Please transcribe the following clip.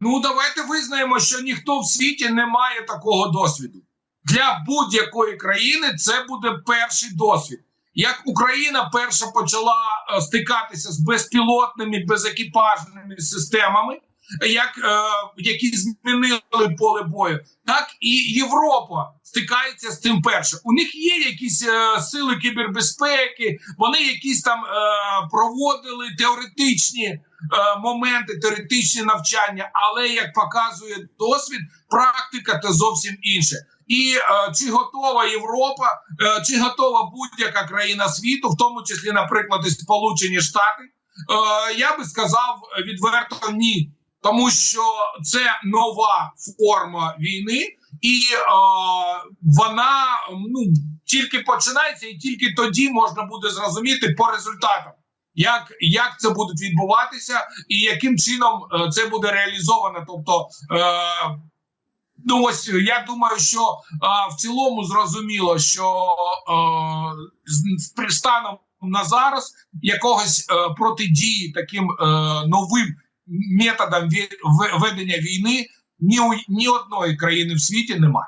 Ну давайте визнаємо, що ніхто в світі не має такого досвіду. Для будь-якої країни це буде перший досвід. Як Україна перша почала е, стикатися з безпілотними, безекіпажними системами, як, е, які змінили поле бою, так і Європа стикається з цим перше. У них є якісь е, сили кібербезпеки, вони якісь там е, проводили теоретичні моменти, теоретичні навчання, але як показує досвід, практика це зовсім інше. І е, чи готова Європа, е, чи готова будь-яка країна світу, в тому числі, наприклад, і Сполучені Штати, е, я би сказав відверто ні, тому що це нова форма війни, і е, вона ну тільки починається, і тільки тоді можна буде зрозуміти по результатам, як, як це буде відбуватися, і яким чином е, це буде реалізовано. Тобто, е, ну ось я думаю, що е, в цілому зрозуміло, що е, з- пристаном на зараз якогось е, протидії таким е, новим методам ві- ведення війни ні у ні одної країни в світі немає.